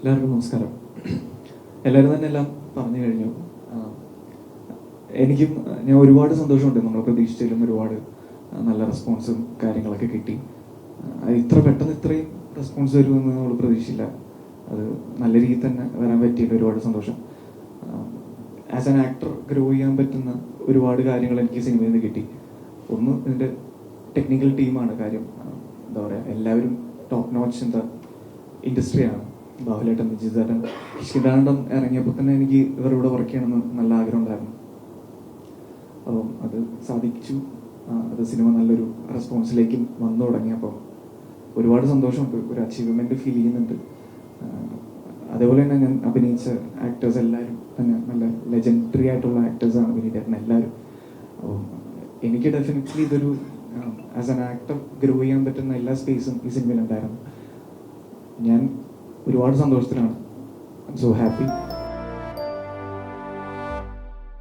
എല്ലാവർക്കും നമസ്കാരം. എല്ലാവരും തന്നെ എല്ലാം പറഞ്ഞു കഴിഞ്ഞു. എനിക്കും ഞാൻ ഒരുപാട് സന്തോഷമുണ്ട്. നമ്മൾ പ്രതീക്ഷിച്ചതിലും ഒരുപാട് നല്ല റെസ്പോൺസും കാര്യങ്ങളൊക്കെ കിട്ടി. ഇത്ര പെട്ടെന്ന് ഇത്രയും റെസ്പോൺസ് വരുമെന്ന് നമ്മൾ പ്രതീക്ഷിച്ചില്ല. അത് നല്ല രീതിയിൽ തന്നെ വരാൻ പറ്റിയിട്ട് ഒരുപാട് സന്തോഷം. ആസ് ആൻ ആക്ടർ ഗ്രോ ചെയ്യാൻ പറ്റുന്ന ഒരുപാട് കാര്യങ്ങൾ എനിക്ക് സിനിമയിൽ നിന്ന് കിട്ടി. ഒന്ന് ഇതിന്റെ ടെക്നിക്കൽ ടീമാണ് കാര്യം. എന്താ പറയുക എല്ലാവരും ടോപ്പ് നോച്ച് എന്താ ഇൻഡസ്ട്രിയാണ് ബാഹുലേട്ടൻ വിജിതേട്ടൻ ശിതാണ്ടം ഇറങ്ങിയപ്പോൾ തന്നെ എനിക്ക് ഇവരുടെ കൂടെ വർക്ക് ചെയ്യണമെന്ന് നല്ല ആഗ്രഹം ഉണ്ടായിരുന്നു. അപ്പം അത് സാധിച്ചു. അത് സിനിമ നല്ലൊരു റെസ്പോൺസിലേക്കും വന്നു തുടങ്ങിയപ്പോൾ ഒരുപാട് സന്തോഷമുണ്ട്. ഒരു അച്ചീവ്മെന്റ് ഫീൽ ചെയ്യുന്നുണ്ട്. അതേപോലെ തന്നെ ഞാൻ അഭിനയിച്ച ആക്ടേഴ്സ് എല്ലാവരും തന്നെ നല്ല ലെജൻഡറി ആയിട്ടുള്ള ആക്ടേഴ്സാണ് വിനീതേട്ടൻ എല്ലാവരും. അപ്പം എനിക്ക് ഡെഫിനറ്റ്ലി ഇതൊരു ആസ് ആൻ ആക്ടർ ഗ്രോ ചെയ്യാൻ പറ്റുന്ന എല്ലാ സ്പേസും ഈ സിനിമയിൽ ഉണ്ടായിരുന്നു. ഞാൻ ഒരുപാട് സന്തോഷത്തിലാണ്. I so happy